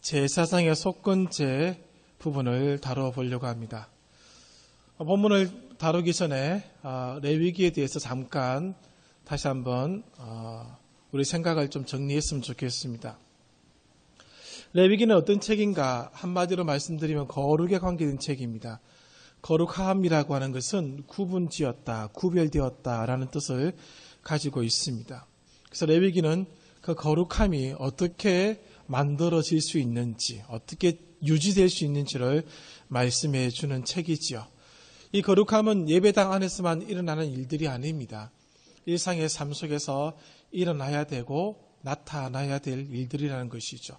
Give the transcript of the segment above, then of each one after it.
제사상의 속건제 부분을 다뤄보려고 합니다. 본문을 다루기 전에 아, 레위기에 대해서 잠깐 다시 한번 아, 우리 생각을 좀 정리했으면 좋겠습니다. 레위기는 어떤 책인가 한마디로 말씀드리면 거룩에 관계된 책입니다. 거룩함이라고 하는 것은 구분지었다, 구별되었다라는 뜻을 가지고 있습니다. 그래서 레위기는 그 거룩함이 어떻게 만들어질 수 있는지, 어떻게 유지될 수 있는지를 말씀해 주는 책이지요. 이 거룩함은 예배당 안에서만 일어나는 일들이 아닙니다. 일상의 삶 속에서 일어나야 되고 나타나야 될 일들이라는 것이죠.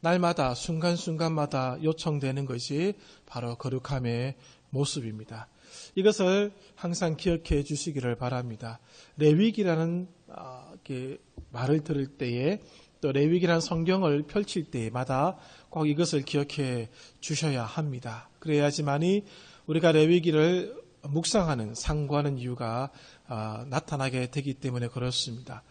날마다 순간순간마다 요청되는 것이 바로 거룩함의 모습입니다. 이것을 항상 기억해 주시기를 바랍니다. 레위기라는 아, 말을 들을 때에 또 레위기라는 성경을 펼칠 때마다 꼭 이것을 기억해 주셔야 합니다. 그래야지만이 우리가 레위기를 묵상하는 상고하는 이유가 아, 나타나게 되기 때문에 그렇습니다.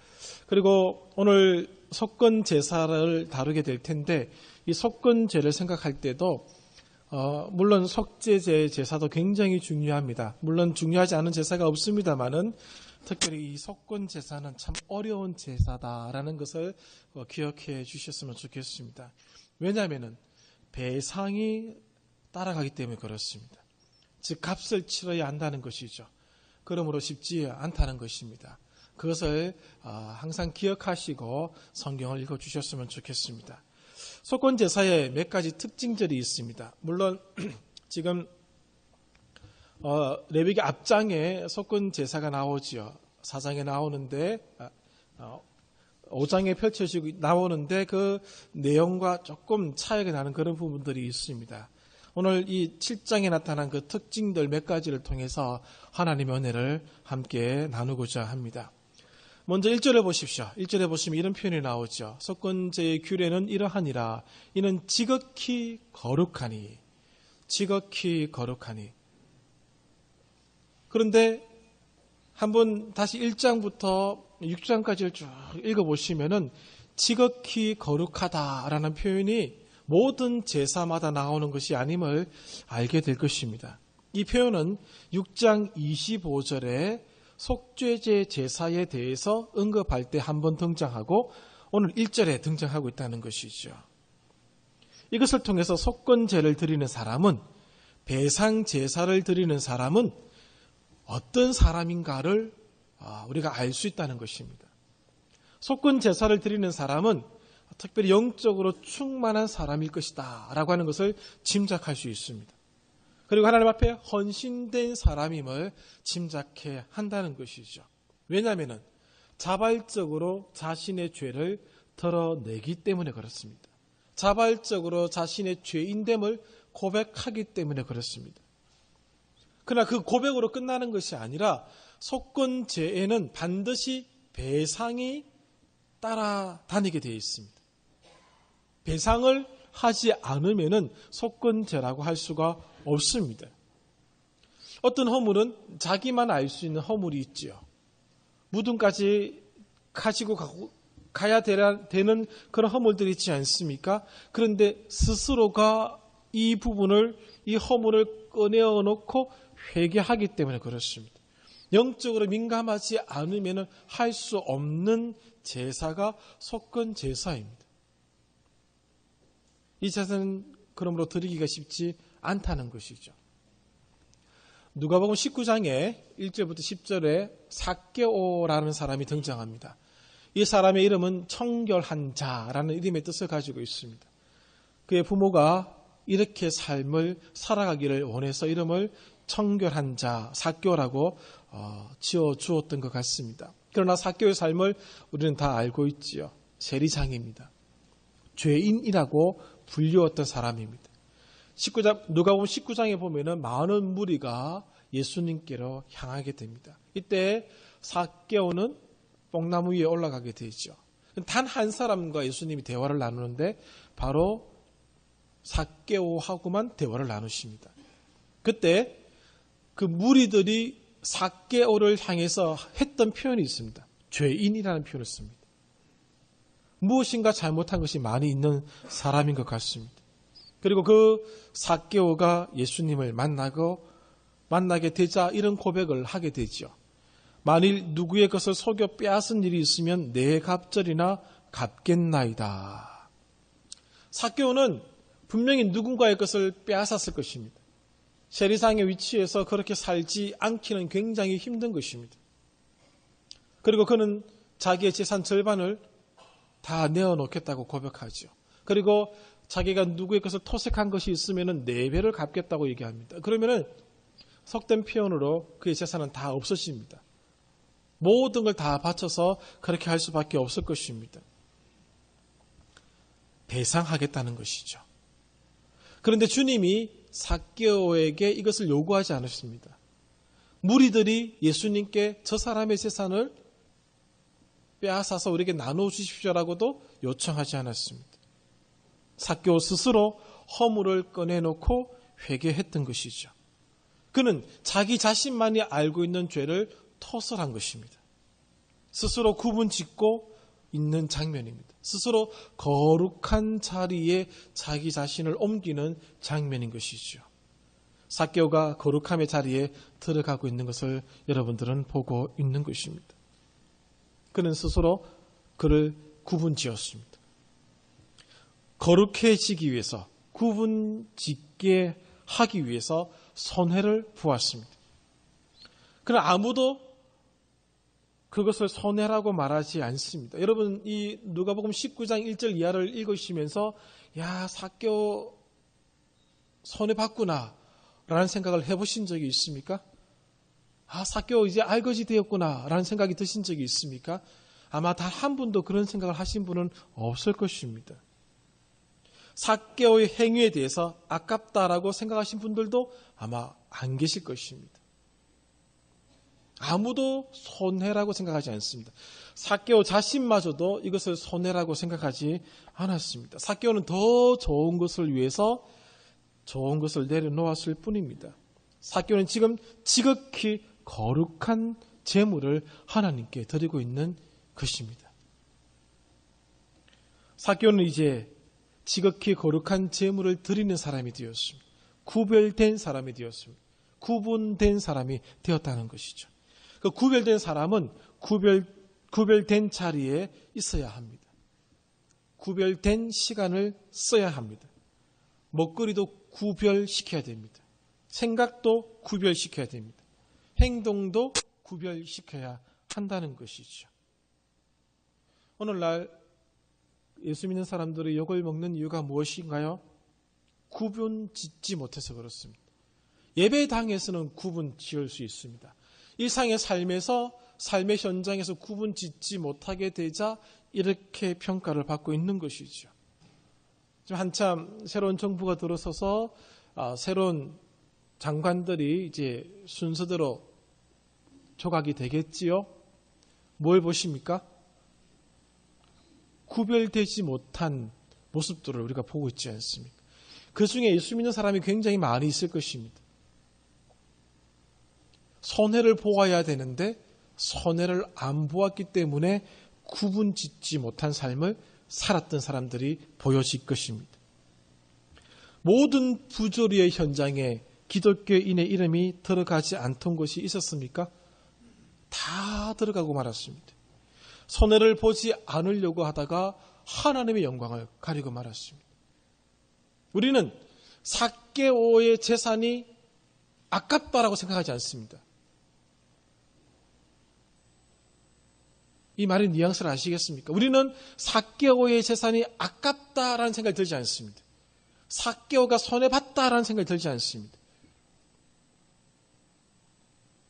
그리고 오늘 속건 제사를 다루게 될 텐데 이 속건제를 생각할 때도 어, 물론 속제제 제사도 굉장히 중요합니다. 물론 중요하지 않은 제사가 없습니다만은 특별히 이 속건 제사는 참 어려운 제사다라는 것을 어, 기억해 주셨으면 좋겠습니다. 왜냐하면은 배상이 따라가기 때문에 그렇습니다. 즉 값을 치러야 한다는 것이죠. 그러므로 쉽지 않다는 것입니다. 그것을 어, 항상 기억하시고 성경을 읽어 주셨으면 좋겠습니다. 속건 제사에 몇 가지 특징들이 있습니다. 물론 지금 어, 레위기 앞장에 속건 제사가 나오지요. 사장에 나오는데 어, 5장에 펼쳐지고 나오는데 그 내용과 조금 차이가 나는 그런 부분들이 있습니다. 오늘 이 7장에 나타난 그 특징들 몇 가지를 통해서 하나님의 은혜를 함께 나누고자 합니다. 먼저 1절에 보십시오. 1절에 보시면 이런 표현이 나오죠. 석권제의 규례는 이러하니라. 이는 지극히 거룩하니. 지극히 거룩하니. 그런데 한번 다시 1장부터 6장까지를 쭉 읽어보시면은 지극히 거룩하다라는 표현이 모든 제사마다 나오는 것이 아님을 알게 될 것입니다. 이 표현은 6장 25절에 속죄제 제사에 대해서 언급할 때 한 번 등장하고 오늘 1절에 등장하고 있다는 것이죠. 이것을 통해서 속건제를 드리는 사람은 배상 제사를 드리는 사람은 어떤 사람인가를 아, 우리가 알 수 있다는 것입니다. 속건 제사를 드리는 사람은 특별히 영적으로 충만한 사람일 것이다 라고 하는 것을 짐작할 수 있습니다. 그리고 하나님 앞에 헌신된 사람임을 짐작해 한다는 것이죠. 왜냐하면 자발적으로 자신의 죄를 덜어내기 때문에 그렇습니다. 자발적으로 자신의 죄인됨을 고백하기 때문에 그렇습니다. 그러나 그 고백으로 끝나는 것이 아니라 속건죄에는 반드시 배상이 따라다니게 되어 있습니다. 배상을 하지 않으면 속건죄라고 할 수가 없습니다. 어떤 허물은 자기만 알 수 있는 허물이 있지요. 무덤까지 가지고 가고 가야 되는 그런 허물들이 있지 않습니까? 그런데 스스로가 이 부분을 이 허물을 꺼내어 놓고 회개하기 때문에 그렇습니다. 영적으로 민감하지 않으면 할 수 없는 제사가 속건 제사입니다. 이 제사는 그러므로 드리기가 쉽지 않다는 것이죠. 누가복음 19장에 1절부터 10절에 사개오라는 사람이 등장합니다. 이 사람의 이름은 청결한 자라는 이름의 뜻을 가지고 있습니다. 그의 부모가 이렇게 삶을 살아가기를 원해서 이름을 청결한 자, 사교라고 어, 지어 주었던 것 같습니다. 그러나 사교의 삶을 우리는 다 알고 있지요. 세리장입니다. 죄인이라고 불리웠던 사람입니다. 19장, 누가 보면 19장에 보면은 많은 무리가 예수님께로 향하게 됩니다. 이때 사개오는 뽕나무 위에 올라가게 되죠. 단 한 사람과 예수님이 대화를 나누는데 바로 사개오하고만 대화를 나누십니다. 그때 그 무리들이 사개오를 향해서 했던 표현이 있습니다. 죄인이라는 표현을 씁니다. 무엇인가 잘못한 것이 많이 있는 사람인 것 같습니다. 그리고 그 사개오가 예수님을 만나고 만나게 되자 이런 고백을 하게 되죠. 만일 누구의 것을 속여 빼앗은 일이 있으면 내 갑절이나 갚겠나이다. 사개오는 분명히 누군가의 것을 빼앗았을 것입니다. 세리상의 위치에서 그렇게 살지 않기는 굉장히 힘든 것입니다. 그리고 그는 자기의 재산 절반을 다 내어놓겠다고 고백하죠. 그리고 자기가 누구의 것을 토색한 것이 있으면 네 배를 갚겠다고 얘기합니다. 그러면은 속된 표현으로 그의 재산은 다 없어집니다. 모든 걸 다 바쳐서 그렇게 할 수밖에 없을 것입니다. 배상하겠다는 것이죠. 그런데 주님이 사개오에게 이것을 요구하지 않으십니다. 무리들이 예수님께 저 사람의 재산을 빼앗아서 우리에게 나눠 주십시오라고도 요청하지 않았습니다. 사개오 스스로 허물을 꺼내놓고 회개했던 것이죠. 그는 자기 자신만이 알고 있는 죄를 토설한 것입니다. 스스로 구분 짓고 있는 장면입니다. 스스로 거룩한 자리에 자기 자신을 옮기는 장면인 것이죠. 사개오가 거룩함의 자리에 들어가고 있는 것을 여러분들은 보고 있는 것입니다. 그는 스스로 그를 구분 지었습니다. 거룩해지기 위해서 구분 짓게 하기 위해서 손해를 보았습니다. 그러나 아무도 그것을 손해라고 말하지 않습니다. 여러분 이 누가복음 19장 1절 이하를 읽으시면서 야 사교 손해 봤구나 라는 생각을 해보신 적이 있습니까? 아 사교 이제 알거지 되었구나 라는 생각이 드신 적이 있습니까? 아마 단 한 분도 그런 생각을 하신 분은 없을 것입니다. 사개오의 행위에 대해서 아깝다라고 생각하신 분들도 아마 안 계실 것입니다. 아무도 손해라고 생각하지 않습니다. 사개오 자신마저도 이것을 손해라고 생각하지 않았습니다. 사개오는 더 좋은 것을 위해서 좋은 것을 내려놓았을 뿐입니다. 사개오는 지금 지극히 거룩한 재물을 하나님께 드리고 있는 것입니다. 사개오는 이제 지극히 거룩한 재물을 드리는 사람이 되었습니다. 구별된 사람이 되었습니다. 구분된 사람이 되었다는 것이죠. 그 구별된 사람은 구별, 구별된 자리에 있어야 합니다. 구별된 시간을 써야 합니다. 먹거리도 구별시켜야 됩니다. 생각도 구별시켜야 됩니다. 행동도 구별시켜야 한다는 것이죠. 오늘날 예수 믿는 사람들이 욕을 먹는 이유가 무엇인가요? 구분 짓지 못해서 그렇습니다. 예배당에서는 구분 지을 수 있습니다. 일상의 삶에서 삶의 현장에서 구분 짓지 못하게 되자 이렇게 평가를 받고 있는 것이죠. 지금 한참 새로운 정부가 들어서서 아, 새로운 장관들이 이제 순서대로 조각이 되겠지요. 뭘 보십니까? 구별되지 못한 모습들을 우리가 보고 있지 않습니까? 그 중에 예수 믿는 사람이 굉장히 많이 있을 것입니다. 손해를 보아야 되는데 손해를 안 보았기 때문에 구분 짓지 못한 삶을 살았던 사람들이 보여질 것입니다. 모든 부조리의 현장에 기독교인의 이름이 들어가지 않던 것이 있었습니까? 다 들어가고 말았습니다. 손해를 보지 않으려고 하다가 하나님의 영광을 가리고 말았습니다. 우리는 사개오의 재산이 아깝다라고 생각하지 않습니다. 이 말의 뉘앙스를 아시겠습니까? 우리는 사개오의 재산이 아깝다라는 생각이 들지 않습니다. 사개오가 손해봤다라는 생각이 들지 않습니다.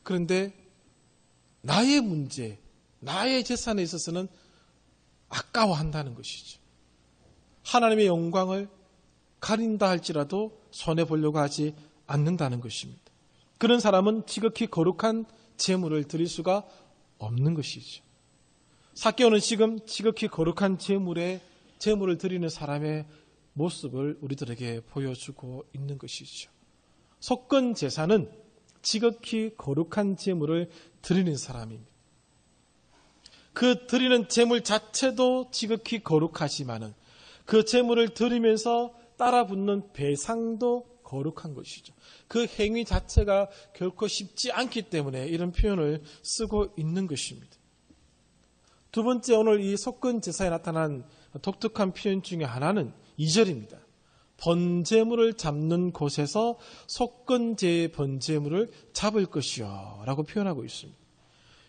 그런데 나의 문제, 나의 재산에 있어서는 아까워한다는 것이죠. 하나님의 영광을 가린다 할지라도 손해보려고 하지 않는다는 것입니다. 그런 사람은 지극히 거룩한 재물을 드릴 수가 없는 것이죠. 사개오는 지금 지극히 거룩한 재물에 재물을 드리는 사람의 모습을 우리들에게 보여주고 있는 것이죠. 속건 제사는 지극히 거룩한 재물을 드리는 사람입니다. 그 드리는 제물 자체도 지극히 거룩하지만은 그 제물을 드리면서 따라 붙는 배상도 거룩한 것이죠. 그 행위 자체가 결코 쉽지 않기 때문에 이런 표현을 쓰고 있는 것입니다. 두 번째 오늘 이 속건 제사에 나타난 독특한 표현 중에 하나는 2절입니다. 번제물을 잡는 곳에서 속건제의 번제물을 잡을 것이요 라고 표현하고 있습니다.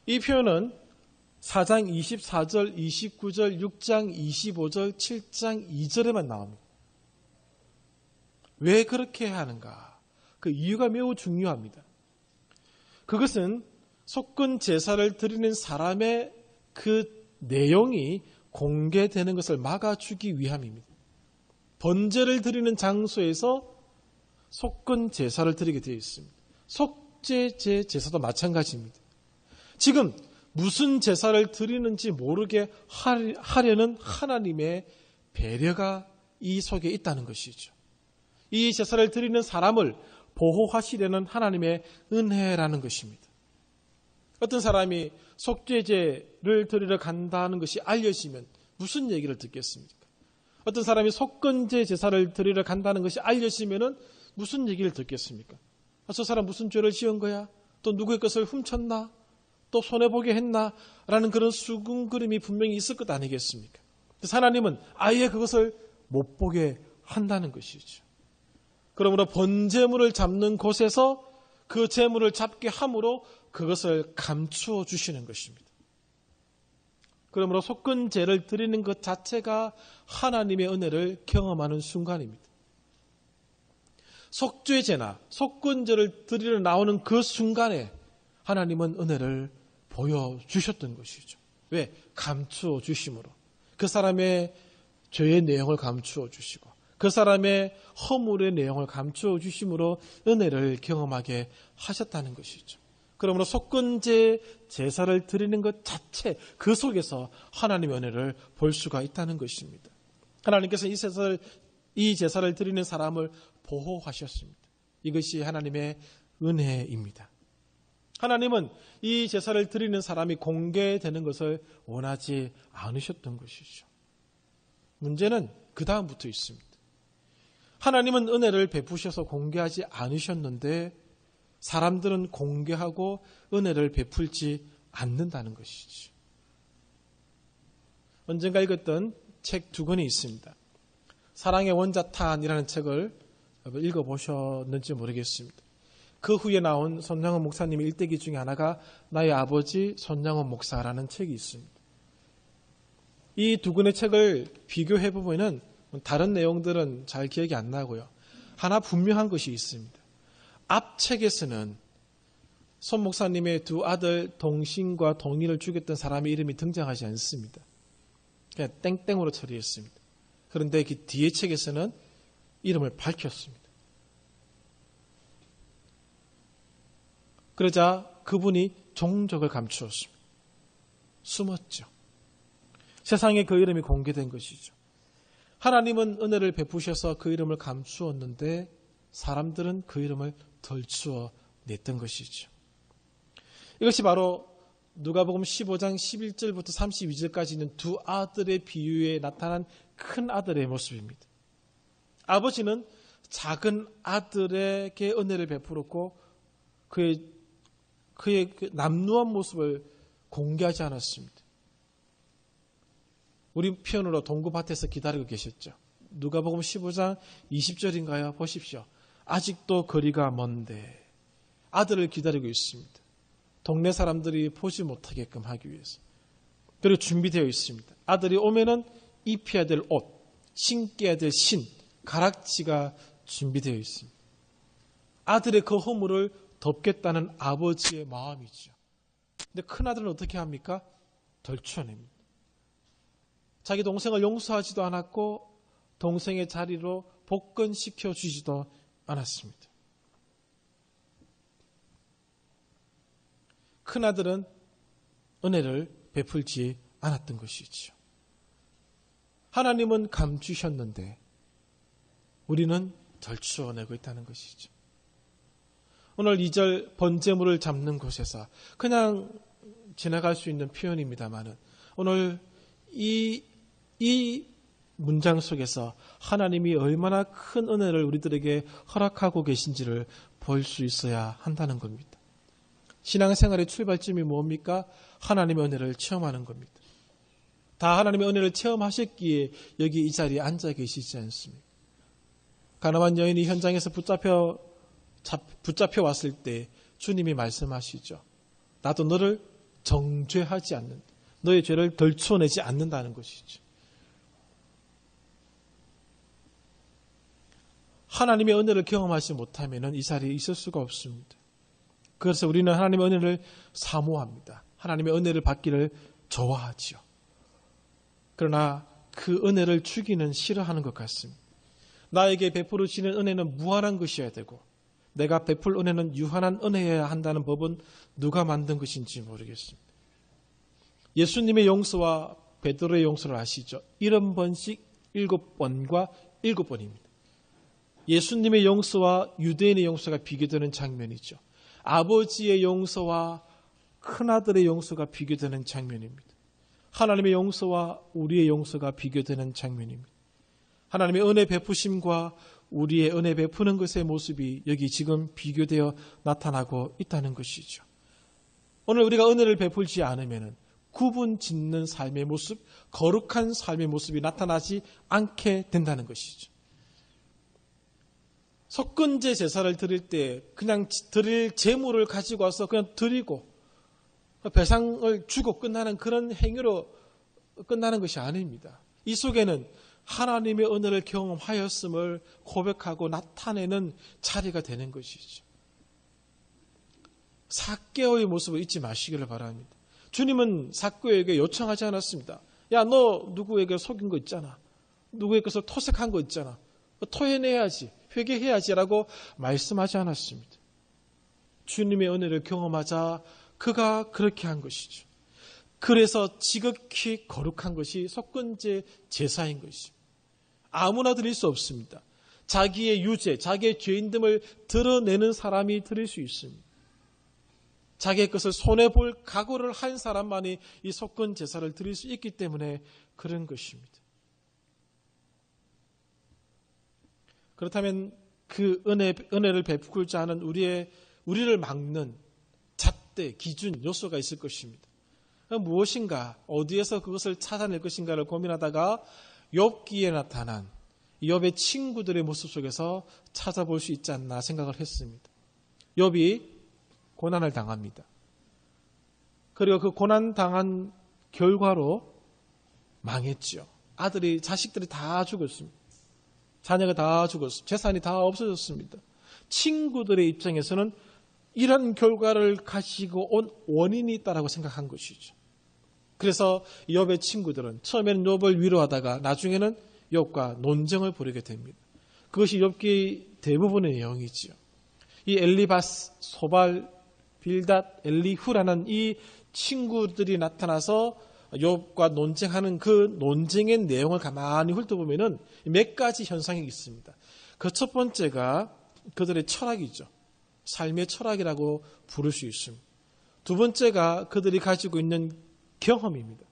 이 표현은 4장 24절, 29절, 6장 25절, 7장 2절에만 나옵니다. 왜 그렇게 하는가? 그 이유가 매우 중요합니다. 그것은 속건 제사를 드리는 사람의 그 내용이 공개되는 것을 막아주기 위함입니다. 번제를 드리는 장소에서 속건 제사를 드리게 되어 있습니다. 속죄제 제사도 마찬가지입니다. 지금 무슨 제사를 드리는지 모르게 하려는 하나님의 배려가 이 속에 있다는 것이죠. 이 제사를 드리는 사람을 보호하시려는 하나님의 은혜라는 것입니다. 어떤 사람이 속죄제를 드리러 간다는 것이 알려지면 무슨 얘기를 듣겠습니까? 어떤 사람이 속건제 제사를 드리러 간다는 것이 알려지면 무슨 얘기를 듣겠습니까? 아, 저 사람 무슨 죄를 지은 거야? 또 누구의 것을 훔쳤나? 또 손해보게 했나? 라는 그런 수군그림이 분명히 있을 것 아니겠습니까? 하나님은 아예 그것을 못 보게 한다는 것이죠. 그러므로 번제물을 잡는 곳에서 그 제물을 잡게 함으로 그것을 감추어 주시는 것입니다. 그러므로 속건제를 드리는 것 자체가 하나님의 은혜를 경험하는 순간입니다. 속죄제나 속건제를 드리러 나오는 그 순간에 하나님은 은혜를 보여주셨던 것이죠. 왜? 감추어 주심으로. 그 사람의 죄의 내용을 감추어 주시고 그 사람의 허물의 내용을 감추어 주심으로 은혜를 경험하게 하셨다는 것이죠. 그러므로 속건제 제사를 드리는 것 자체 그 속에서 하나님의 은혜를 볼 수가 있다는 것입니다. 하나님께서 이 제사를 이 제사를 드리는 사람을 보호하셨습니다. 이것이 하나님의 은혜입니다. 하나님은 이 제사를 드리는 사람이 공개되는 것을 원하지 않으셨던 것이죠. 문제는 그 다음부터 있습니다. 하나님은 은혜를 베푸셔서 공개하지 않으셨는데 사람들은 공개하고 은혜를 베풀지 않는다는 것이지. 언젠가 읽었던 책 두 권이 있습니다. 사랑의 원자탄이라는 책을 읽어보셨는지 모르겠습니다. 그 후에 나온 손양원 목사님의 일대기 중에 하나가 나의 아버지 손양원 목사라는 책이 있습니다. 이 두 권의 책을 비교해 보면은 다른 내용들은 잘 기억이 안 나고요. 하나 분명한 것이 있습니다. 앞 책에서는 손 목사님의 두 아들 동신과 동인을 죽였던 사람의 이름이 등장하지 않습니다. 그냥 땡땡으로 처리했습니다. 그런데 그 뒤에 책에서는 이름을 밝혔습니다. 그러자 그분이 종족을 감추었습니다. 숨었죠. 세상에 그 이름이 공개된 것이죠. 하나님은 은혜를 베푸셔서 그 이름을 감추었는데 사람들은 그 이름을 덜추어 냈던 것이죠. 이것이 바로 누가복음 15장 11절부터 32절까지 있는 두 아들의 비유에 나타난 큰 아들의 모습입니다. 아버지는 작은 아들에게 은혜를 베풀었고 그의 그의 그 남루한 모습을 공개하지 않았습니다. 우리 표현으로 동구밭에서 기다리고 계셨죠. 누가복음 15장 20절인가요? 보십시오. 아직도 거리가 먼데 아들을 기다리고 있습니다. 동네 사람들이 보지 못하게끔 하기 위해서. 그리고 준비되어 있습니다. 아들이 오면은 입혀야 될 옷, 신겨야 될 신, 가락지가 준비되어 있습니다. 아들의 그 허물을 덮겠다는 아버지의 마음이죠. 근데 큰 아들은 어떻게 합니까? 덜추어냅니다. 자기 동생을 용서하지도 않았고 동생의 자리로 복권시켜 주지도 않았습니다. 큰아들은 은혜를 베풀지 않았던 것이지요. 하나님은 감추셨는데 우리는 덜추어내고 있다는 것이죠. 오늘 2절 번제물을 잡는 곳에서 그냥 지나갈 수 있는 표현입니다만은 오늘 이, 이 문장 속에서 하나님이 얼마나 큰 은혜를 우리들에게 허락하고 계신지를 볼 수 있어야 한다는 겁니다. 신앙생활의 출발점이 뭡니까? 하나님의 은혜를 체험하는 겁니다. 다 하나님의 은혜를 체험하셨기에 여기 이 자리에 앉아 계시지 않습니까? 가나만 여인이 현장에서 붙잡혀 붙잡혀 왔을 때 주님이 말씀하시죠. 나도 너를 정죄하지 않는 너의 죄를 덜쳐내지 않는다는 것이죠. 하나님의 은혜를 경험하지 못하면 이 자리에 있을 수가 없습니다. 그래서 우리는 하나님의 은혜를 사모합니다. 하나님의 은혜를 받기를 좋아하지요. 그러나 그 은혜를 주기는 싫어하는 것 같습니다. 나에게 베풀어지는 은혜는 무한한 것이어야 되고 내가 베풀 은혜는 유한한 은혜여야 한다는 법은 누가 만든 것인지 모르겠습니다. 예수님의 용서와 베드로의 용서를 아시죠? 일흔 번씩 일곱 번과 일곱 번입니다. 예수님의 용서와 유대인의 용서가 비교되는 장면이죠. 아버지의 용서와 큰아들의 용서가 비교되는 장면입니다. 하나님의 용서와 우리의 용서가 비교되는 장면입니다. 하나님의 은혜 베푸심과 우리의 은혜 베푸는 것의 모습이 여기 지금 비교되어 나타나고 있다는 것이죠. 오늘 우리가 은혜를 베풀지 않으면 구분 짓는 삶의 모습, 거룩한 삶의 모습이 나타나지 않게 된다는 것이죠. 석근제 제사를 드릴 때 그냥 드릴 재물을 가지고 와서 그냥 드리고 배상을 주고 끝나는 그런 행위로 끝나는 것이 아닙니다. 이 속에는 하나님의 은혜를 경험하였음을 고백하고 나타내는 자리가 되는 것이죠. 사개오의 모습을 잊지 마시기를 바랍니다. 주님은 사개오에게 요청하지 않았습니다. 야, 너 누구에게 속인 거 있잖아. 누구에게서 토색한 거 있잖아. 토해내야지. 회개해야지라고 말씀하지 않았습니다. 주님의 은혜를 경험하자 그가 그렇게 한 것이죠. 그래서 지극히 거룩한 것이 속건제 제사인 것이죠. 아무나 드릴 수 없습니다. 자기의 유죄, 자기의 죄인됨을 드러내는 사람이 드릴 수 있습니다. 자기의 것을 손해볼 각오를 한 사람만이 이 속건 제사를 드릴 수 있기 때문에 그런 것입니다. 그렇다면 그 은혜, 은혜를 베풀자 하는 우리의, 우리를 막는 잣대, 기준, 요소가 있을 것입니다. 무엇인가, 어디에서 그것을 찾아낼 것인가를 고민하다가 욥기에 나타난 욥의 친구들의 모습 속에서 찾아볼 수 있지 않나 생각을 했습니다. 욥이 고난을 당합니다. 그리고 그 고난 당한 결과로 망했죠. 아들이 자식들이 다 죽었습니다. 자녀가 다 죽었습니다. 재산이 다 없어졌습니다. 친구들의 입장에서는 이런 결과를 가지고 온 원인이 있다라고 생각한 것이죠. 그래서 욥의 친구들은 처음에는 욥을 위로하다가 나중에는 욥과 논쟁을 벌이게 됩니다. 그것이 욥기 대부분의 내용이지요. 이 엘리바스, 소발, 빌닷, 엘리후라는 이 친구들이 나타나서 욥과 논쟁하는 그 논쟁의 내용을 가만히 훑어보면은 몇 가지 현상이 있습니다. 그 첫 번째가 그들의 철학이죠. 삶의 철학이라고 부를 수 있습니다. 두 번째가 그들이 가지고 있는 경험입니다.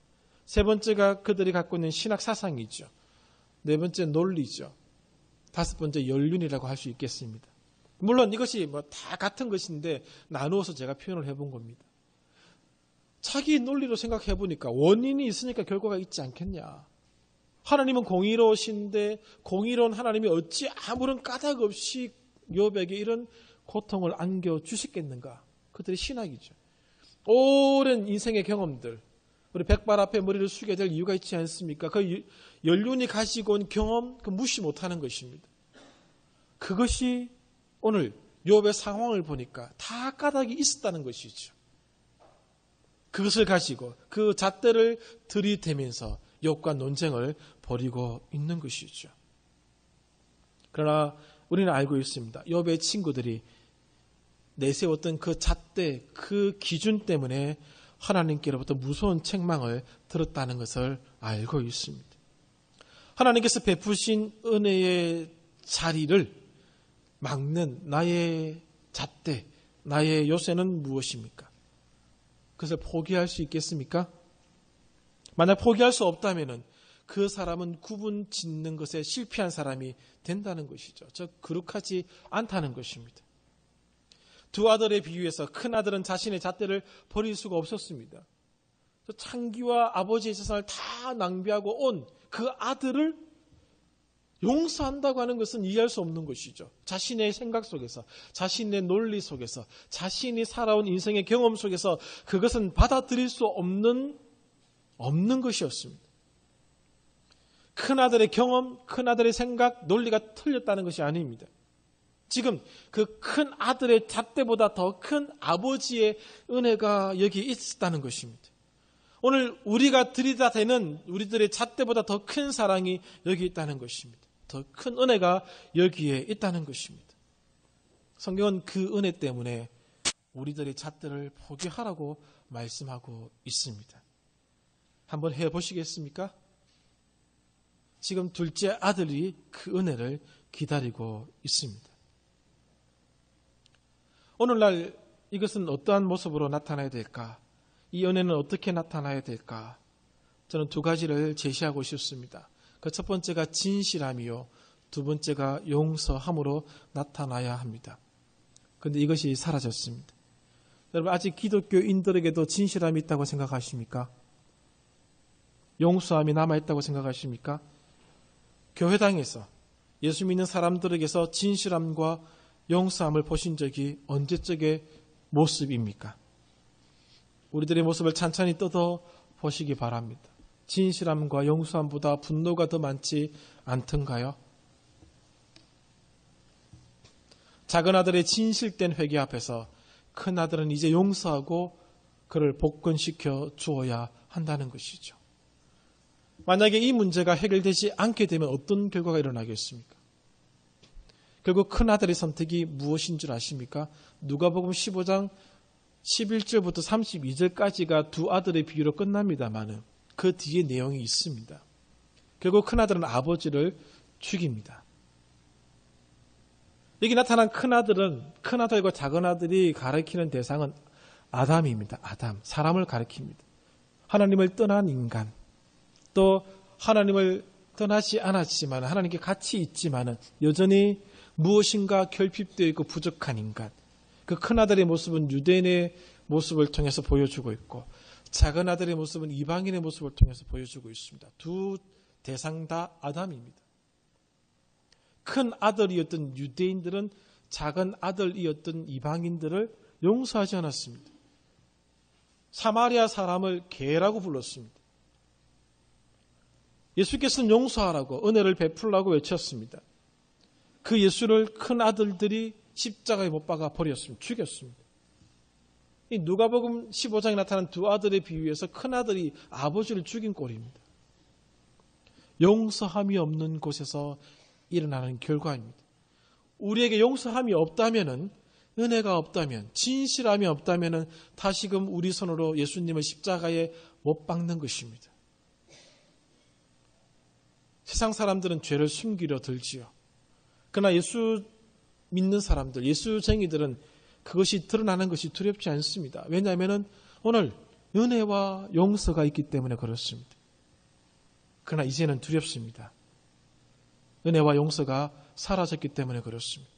세 번째가 그들이 갖고 있는 신학 사상이죠. 네 번째 논리죠. 다섯 번째 연륜이라고 할 수 있겠습니다. 물론 이것이 뭐 다 같은 것인데 나누어서 제가 표현을 해본 겁니다. 자기 논리로 생각해 보니까 원인이 있으니까 결과가 있지 않겠냐. 하나님은 공의로우신데 공의로운 하나님이 어찌 아무런 까닭 없이 욥에게 이런 고통을 안겨 주시겠는가? 그들의 신학이죠. 오랜 인생의 경험들, 우리 백발 앞에 머리를 숙여야 될 이유가 있지 않습니까? 그 연륜이 가지고 온 경험, 그 무시 못하는 것입니다. 그것이 오늘 욥의 상황을 보니까 다 까닭이 있었다는 것이죠. 그것을 가지고 그 잣대를 들이대면서 욕과 논쟁을 벌이고 있는 것이죠. 그러나 우리는 알고 있습니다. 욥의 친구들이 내세웠던 그 잣대, 그 기준 때문에 하나님께로부터 무서운 책망을 들었다는 것을 알고 있습니다. 하나님께서 베푸신 은혜의 자리를 막는 나의 잣대, 나의 요새는 무엇입니까? 그것을 포기할 수 있겠습니까? 만약 포기할 수 없다면은 그 사람은 구분 짓는 것에 실패한 사람이 된다는 것이죠. 저 그룩하지 않다는 것입니다. 두 아들의 비유에서 큰 아들은 자신의 잣대를 버릴 수가 없었습니다. 창기와 아버지의 재산을 다 낭비하고 온 그 아들을 용서한다고 하는 것은 이해할 수 없는 것이죠. 자신의 생각 속에서, 자신의 논리 속에서, 자신이 살아온 인생의 경험 속에서 그것은 받아들일 수 없는, 없는 것이었습니다. 큰아들의 경험, 큰아들의 생각, 논리가 틀렸다는 것이 아닙니다. 지금 그 큰 아들의 잣대보다 더 큰 아버지의 은혜가 여기 있다는 것입니다. 오늘 우리가 들이다 대는 우리들의 잣대보다 더 큰 사랑이 여기 있다는 것입니다. 더 큰 은혜가 여기에 있다는 것입니다. 성경은 그 은혜 때문에 우리들의 잣대를 포기하라고 말씀하고 있습니다. 한번 해보시겠습니까? 지금 둘째 아들이 그 은혜를 기다리고 있습니다. 오늘날 이것은 어떠한 모습으로 나타나야 될까? 이 은혜는 어떻게 나타나야 될까? 저는 두 가지를 제시하고 싶습니다. 그 첫 번째가 진실함이요. 두 번째가 용서함으로 나타나야 합니다. 그런데 이것이 사라졌습니다. 여러분, 아직 기독교인들에게도 진실함이 있다고 생각하십니까? 용서함이 남아있다고 생각하십니까? 교회당에서 예수 믿는 사람들에게서 진실함과 용서함을 보신 적이 언제적의 모습입니까? 우리들의 모습을 찬찬히 뜯어 보시기 바랍니다. 진실함과 용서함보다 분노가 더 많지 않던가요? 작은 아들의 진실된 회개 앞에서 큰 아들은 이제 용서하고 그를 복권시켜 주어야 한다는 것이죠. 만약에 이 문제가 해결되지 않게 되면 어떤 결과가 일어나겠습니까? 결국 큰 아들의 선택이 무엇인 줄 아십니까? 누가복음 15장 11절부터 32절까지가 두 아들의 비유로 끝납니다만은 그 뒤에 내용이 있습니다. 결국 큰 아들은 아버지를 죽입니다. 여기 나타난 큰 아들은 큰 아들과 작은 아들이 가리키는 대상은 아담입니다. 아담 사람을 가리킵니다. 하나님을 떠난 인간 또 하나님을 떠나지 않았지만 하나님께 같이 있지만은 여전히 무엇인가 결핍되어 있고 부족한 인간. 그 큰 아들의 모습은 유대인의 모습을 통해서 보여주고 있고 작은 아들의 모습은 이방인의 모습을 통해서 보여주고 있습니다. 두 대상 다 아담입니다. 큰 아들이었던 유대인들은 작은 아들이었던 이방인들을 용서하지 않았습니다. 사마리아 사람을 개라고 불렀습니다. 예수께서는 용서하라고 은혜를 베풀라고 외쳤습니다. 그 예수를 큰 아들들이 십자가에 못 박아 버렸습니다. 죽였습니다. 이 누가복음 15장에 나타난 두 아들의 비유에서 큰 아들이 아버지를 죽인 꼴입니다. 용서함이 없는 곳에서 일어나는 결과입니다. 우리에게 용서함이 없다면은 은혜가 없다면 진실함이 없다면은 다시금 우리 손으로 예수님을 십자가에 못 박는 것입니다. 세상 사람들은 죄를 숨기려 들지요. 그러나 예수 믿는 사람들, 예수쟁이들은 그것이 드러나는 것이 두렵지 않습니다. 왜냐하면 오늘 은혜와 용서가 있기 때문에 그렇습니다. 그러나 이제는 두렵습니다. 은혜와 용서가 사라졌기 때문에 그렇습니다.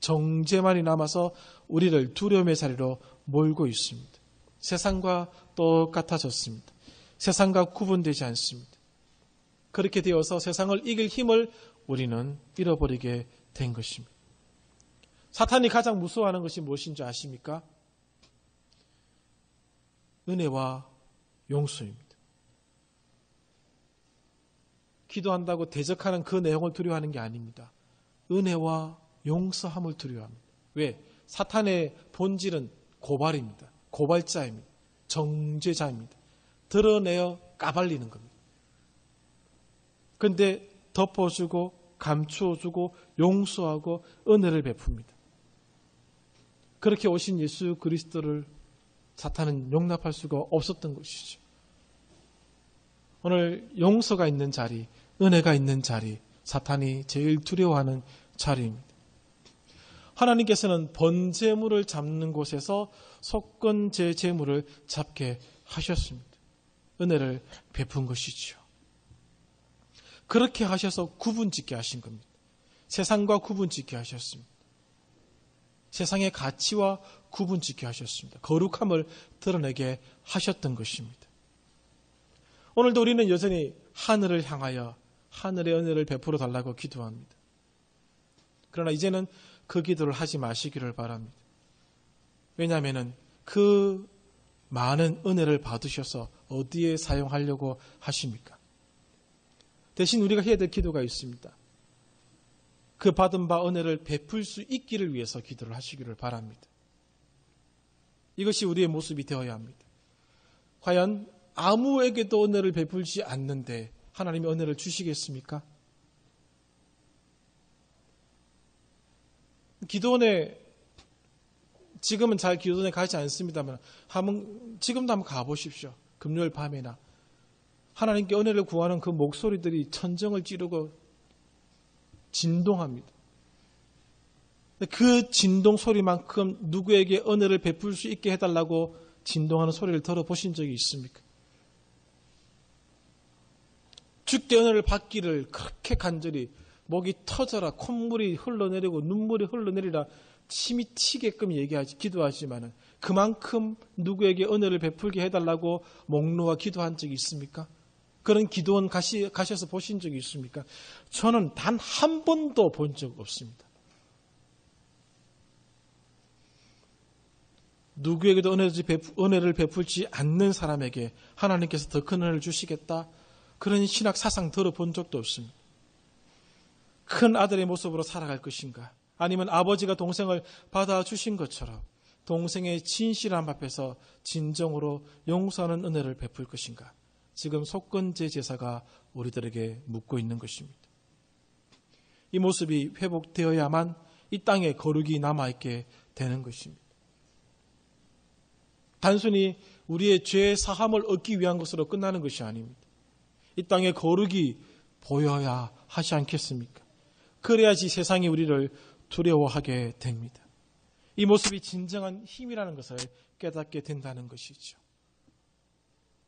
정죄만이 남아서 우리를 두려움의 자리로 몰고 있습니다. 세상과 똑같아졌습니다. 세상과 구분되지 않습니다. 그렇게 되어서 세상을 이길 힘을 우리는 잃어버리게 된 것입니다. 사탄이 가장 무서워하는 것이 무엇인 지 아십니까? 은혜와 용서입니다. 기도한다고 대적하는 그 내용을 두려워하는 게 아닙니다. 은혜와 용서함을 두려워합니다. 왜? 사탄의 본질은 고발입니다. 고발자입니다. 정죄자입니다. 드러내어 까발리는 겁니다. 그런데 덮어주고 감추어주고 용서하고 은혜를 베풉니다. 그렇게 오신 예수 그리스도를 사탄은 용납할 수가 없었던 것이죠. 오늘 용서가 있는 자리, 은혜가 있는 자리, 사탄이 제일 두려워하는 자리입니다. 하나님께서는 번제물을 잡는 곳에서 속건 제 재물을 잡게 하셨습니다. 은혜를 베푼 것이지요. 그렇게 하셔서 구분 짓게 하신 겁니다. 세상과 구분 짓게 하셨습니다. 세상의 가치와 구분 짓게 하셨습니다. 거룩함을 드러내게 하셨던 것입니다. 오늘도 우리는 여전히 하늘을 향하여 하늘의 은혜를 베풀어 달라고 기도합니다. 그러나 이제는 그 기도를 하지 마시기를 바랍니다. 왜냐하면 그 많은 은혜를 받으셔서 어디에 사용하려고 하십니까? 대신 우리가 해야 될 기도가 있습니다. 그 받은 바 은혜를 베풀 수 있기를 위해서 기도를 하시기를 바랍니다. 이것이 우리의 모습이 되어야 합니다. 과연 아무에게도 은혜를 베풀지 않는데 하나님이 은혜를 주시겠습니까? 기도원에 지금은 잘 기도원에 가지 않습니다만 한번 지금도 한번 가보십시오. 금요일 밤에나 하나님께 은혜를 구하는 그 목소리들이 천정을 찌르고 진동합니다. 그 진동 소리만큼 누구에게 은혜를 베풀 수 있게 해달라고 진동하는 소리를 들어보신 적이 있습니까? 주께 은혜를 받기를 그렇게 간절히 목이 터져라 콧물이 흘러내리고 눈물이 흘러내리라 침이 튀게끔 얘기하지 기도하지만은 그만큼 누구에게 은혜를 베풀게 해달라고 목놓아 기도한 적이 있습니까? 그런 기도원 가시, 가셔서 보신 적이 있습니까? 저는 단 한 번도 본 적 없습니다. 누구에게도 은혜를 베풀지 않는 사람에게 하나님께서 더 큰 은혜를 주시겠다. 그런 신학 사상 들어본 적도 없습니다. 큰 아들의 모습으로 살아갈 것인가? 아니면 아버지가 동생을 받아주신 것처럼 동생의 진실함 앞에서 진정으로 용서하는 은혜를 베풀 것인가? 지금 속건제 제사가 우리들에게 묻고 있는 것입니다. 이 모습이 회복되어야만 이 땅에 거룩이 남아있게 되는 것입니다. 단순히 우리의 죄 사함을 얻기 위한 것으로 끝나는 것이 아닙니다. 이 땅에 거룩이 보여야 하지 않겠습니까? 그래야지 세상이 우리를 두려워하게 됩니다. 이 모습이 진정한 힘이라는 것을 깨닫게 된다는 것이죠.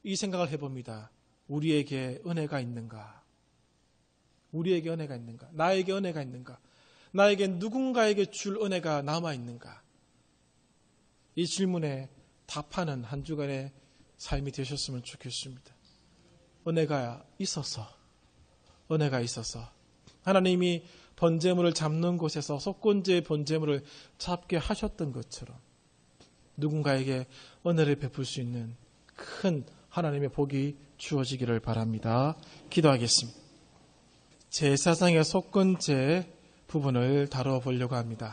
이 생각을 해봅니다. 우리에게 은혜가 있는가? 우리에게 은혜가 있는가? 나에게 은혜가 있는가? 나에게 누군가에게 줄 은혜가 남아 있는가? 이 질문에 답하는 한 주간의 삶이 되셨으면 좋겠습니다. 은혜가 있어서, 은혜가 있어서 하나님이 번제물을 잡는 곳에서 속건제의 번제물을 잡게 하셨던 것처럼 누군가에게 은혜를 베풀 수 있는 큰 하나님의 복이 주어지기를 바랍니다. 기도하겠습니다. 제사상의 속건 제 부분을 다뤄보려고 합니다.